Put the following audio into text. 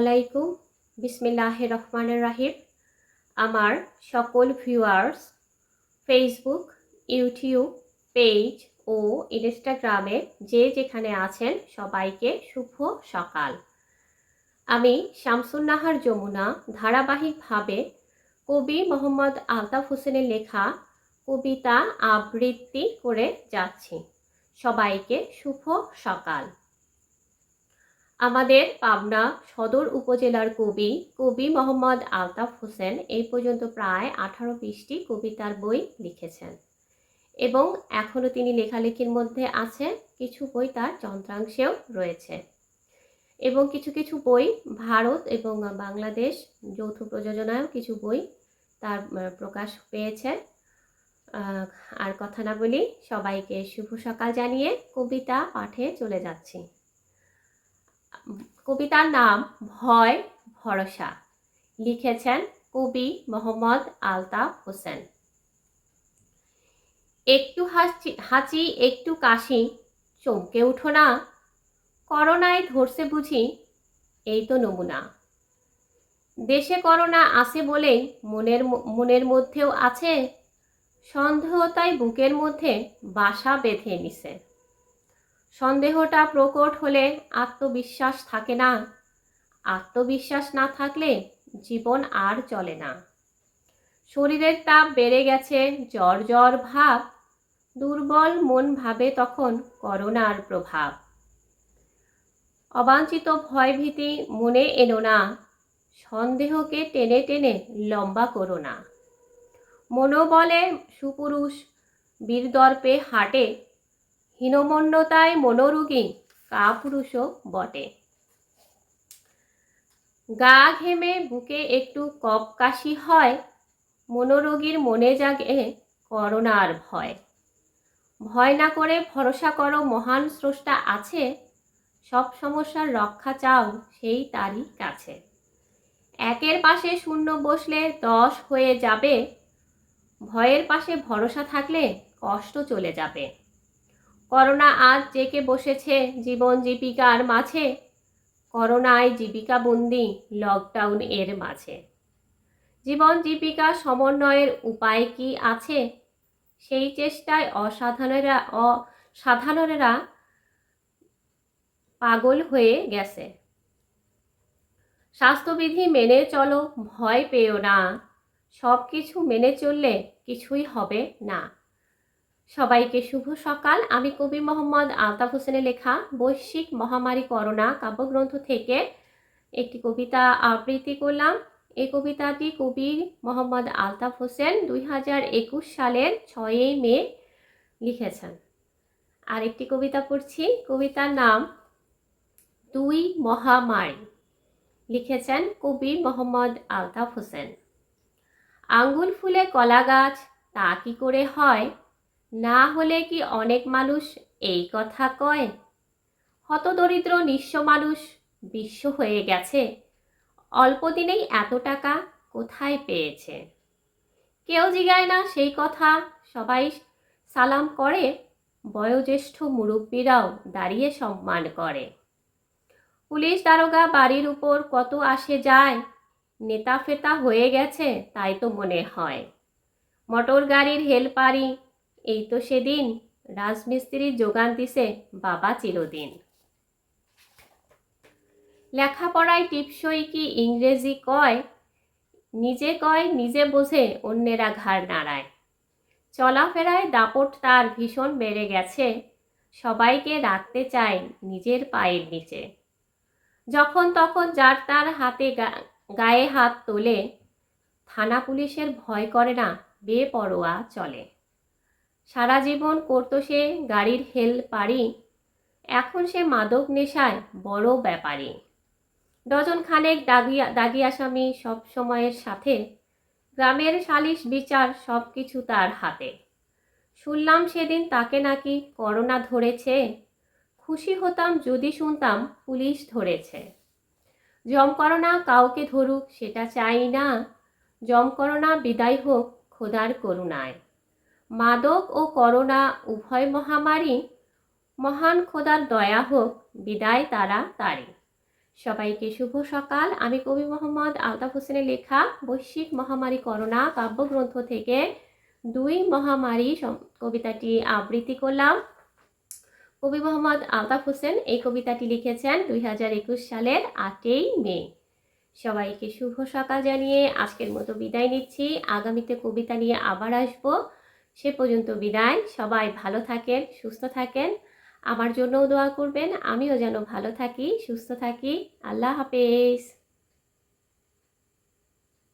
আলাইকুম বিসমিল্লাহ রহমানের রাহিম। আমার সকল ভিউয়ার্স ফেসবুক ইউটিউব পেজ ও ইনস্টাগ্রামে যে যেখানে আছেন, সবাইকে শুভ সকাল। আমি শামসুন্নাহার যমুনা, ধারাবাহিকভাবে কবি মোহাম্মদ আলতাফ হোসেনের লেখা কবিতা আবৃত্তি করে যাচ্ছি। সবাইকে শুভ সকাল। আমাদের পাবনা সদর উপজেলার কবি কবি মোহাম্মদ আলতাফ হোসেন এই পর্যন্ত প্রায় আঠারো বিশটি কবিতার বই লিখেছেন। এবং এখনও তিনি লেখালেখির মধ্যে আছে কিছু বই তার যন্ত্রাংশেও রয়েছে। এবং কিছু কিছু বই ভারত এবং বাংলাদেশ যৌথ প্রযোজনায়ও কিছু বই তার প্রকাশ পেয়েছে আর কথা না বলি সবাইকে শুভ সকাল জানিয়ে কবিতা পাঠে চলে যাচ্ছি। কবিতার নাম ভয়, ভরসা। লিখেছেন কবি মোহাম্মদ আলতাফ হোসেন। একটু হাসি হাঁচি একটু কাশি, চমকে উঠো না। করোনায় ধরছে বুঝি, এই তো নমুনা। দেশে করোনা আছে বলেই মনের মনের মধ্যেও আছে, সন্দেহ তাই বুকের মধ্যে বাসা বেঁধে নিছে। সন্দেহটা প্রকট হলে আত্মবিশ্বাস থাকে না। আত্মবিশ্বাস না থাকলে জীবন আর চলে না। শরীরের তাপ বেড়ে গেছে, জ্বর জ্বর ভাব, দুর্বল মন ভাবে তখন করোনার প্রভাব। অবাঞ্ছিত ভয়ভীতি মনে এনো না, সন্দেহকে টেনে টেনে লম্বা করো না। মনোবলে সুপুরুষ, বীরদর্পে হাটে হীনমন্যতায় মনোরোগী কাপুরুষও বটে। গা ঘেমে বুকে একটু কপ কাশি হয়, মনোরোগীর মনে জাগে করোনার ভয়। ভয় না করে ভরসা করো, মহান স্রষ্টা আছে, সব সমস্যার রক্ষা চাও সেই তারই কাছে। একের পাশে শূন্য বসলে দশ হয়ে যাবে, ভয়ের পাশে ভরসা থাকলে কষ্ট চলে যাবে। করোনা আজ জেকে বসেছে জীবন জীবিকার মাঝে। করোনায় জীবিকা বন্দি লকডাউন এর মাঝে। জীবন জীবিকা সমন্বয়ের উপায় কি আছে? সেই চেষ্টায় অসাধারণেরা অসাধারণেরা পাগল হয়ে গেছে। স্বাস্থ্যবিধি মেনে চলো, ভয় পেও না। সব কিছু মেনে চললে কিছুই হবে না। সবাইকে শুভ সকাল। আমি কবি মোহাম্মদ আলতাফ হোসেনের লেখা বৈশ্বিক মহামারী করোনা কাব্যগ্রন্থ থেকে একটি কবিতা আবৃত্তি করলাম। এই কবিতাটি কবি মোহাম্মদ আলতাফ হোসেন দুই হাজার একুশ সালের ছয়ই মে লিখেছেন। আর একটি কবিতা পড়ছি। কবিতার নাম দুই মহামারী লিখেছেন কবি মোহাম্মদ আলতাফ হোসেন। আঙ্গুল ফুলে কলা গাছ তা কি করে হয়? না হলে কি অনেক মানুষ এই কথা কয়? হতদরিদ্র নিঃস্ব মানুষ বিশ্ব হয়ে গেছে। অল্প দিনেই এত টাকা কোথায় পেয়েছে? কেউ জিগায় না সেই কথা। সবাই সালাম করে। বয়োজ্যেষ্ঠ মুরব্বীরাও দাঁড়িয়ে সম্মান করে। পুলিশ দারোগা বাড়ির উপর কত আসে যায়? নেতা ফেতা হয়ে গেছে, তাই তো মনে হয়। মোটর গাড়ির হেলপারি এই তো সেদিন রাজমিস্ত্রির যোগান দিছে বাবা চিরদিন। লেখাপড়ায় টিপসই কি ইংরেজি কয়? নিজে কয়, নিজে বোঝে অন্যেরা ঘাড় নাড়ায়। চলাফেরায় দাপট তার ভীষণ বেড়ে গেছে, সবাইকে রাখতে চায় নিজের পায়ের নিচে। যখন তখন যার তার হাতে গায়ে হাত তোলে, থানা পুলিশের ভয় করে না, বেপরোয়া চলে। সারা জীবন করতো সে গাড়ির হেল পারি এখন সে মাদক নেশায় বড় ব্যাপারী। ডজন খানেক দাগিয়া দাগি আসামি সব সময়ের সাথে, গ্রামের সালিশ বিচার সব কিছু তার হাতে। শুনলাম সেদিন তাকে নাকি করোনা ধরেছে। খুশি হতাম যদি শুনতাম পুলিশ ধরেছে। জম করোনা কাউকে ধরুক সেটা চাই না। জম করোনা বিদায় হোক খোদার করুণায়। মাদক ও করোনা উভয় মহামারী মহান খোদার দয়া হোক, বিদায় তারা তারে সবাইকে শুভ সকাল। আমি কবি মোহাম্মদ আলতাফ হোসেনের লেখা বৈশ্বিক মহামারী করোনা কাব্যগ্রন্থ থেকে দুই মহামারী কবিতাটি আবৃত্তি করলাম। কবি মোহাম্মদ আলতাফ হোসেন এই কবিতাটি লিখেছেন দুই হাজার একুশ সালের আটই মে। সবাইকে শুভ সকাল জানিয়ে আজকের মতো বিদায় নিচ্ছি। আগামীতে কবিতা নিয়ে আবার আসব। সে পর্যন্ত বিদায়। সবাই ভালো থাকেন, সুস্থ থাকেন। আমার জন্যও দোয়া করবেন, আমিও যেন ভালো থাকি, সুস্থ থাকি। আল্লাহ হাফেজ।